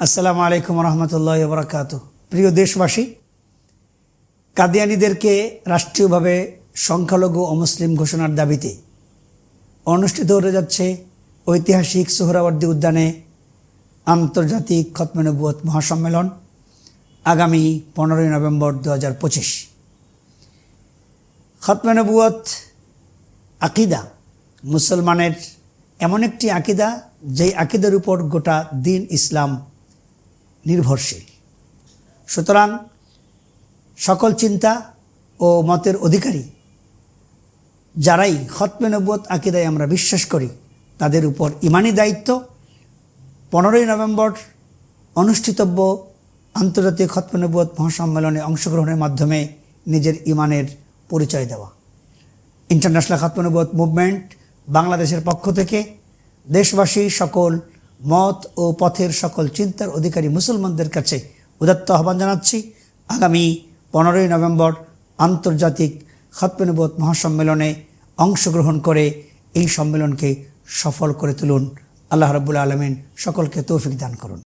আসসালামু আলাইকুম রহমতুল্লাহ বরকাত প্রিয় দেশবাসী, কাদিয়ানিদেরকে রাষ্ট্রীয়ভাবে সংখ্যালঘু অমুসলিম ঘোষণার দাবিতে অনুষ্ঠিত হতে যাচ্ছে ঐতিহাসিক সোহরাওয়ার্দী উদ্যানে আন্তর্জাতিক খতমেনবুয়ত মহাসম্মেলন আগামী পনেরোই নভেম্বর দু হাজার পঁচিশ খতমেনবুয়ত আকিদা, মুসলমানের এমন একটি আকিদা, যেই আকিদার উপর গোটা দিন ইসলাম নির্ভরশীল। সুতরাং সকল চিন্তা ও মতের অধিকারী, যারাই খতমে নব্বত আকিদায় আমরা বিশ্বাস করি, তাদের উপর ইমানি দায়িত্ব। পনেরোই নভেম্বর অনুষ্ঠিতব্য আন্তর্জাতিক খতমে নব্বত মহাসম্মেলনে অংশগ্রহণের মাধ্যমে নিজের ইমানের পরিচয় দেওয়া। ইন্টারন্যাশনাল খাতমনবত মুভমেন্ট বাংলাদেশের পক্ষ থেকে দেশবাসী সকল মত ও পথের সকল চিন্তার অধিকারী মুসলমানদের কাছে উদাত্ত আহ্বান জানাচ্ছি। আগামী পনেরোই নভেম্বর আন্তর্জাতিক খাতমনবত মহাসম্মেলনে অংশগ্রহণ করে এই সম্মেলনকে সফল করে তুলুন। আল্লাহ রবুল্লা আলমিন সকলকে তৌফিক দান করুন।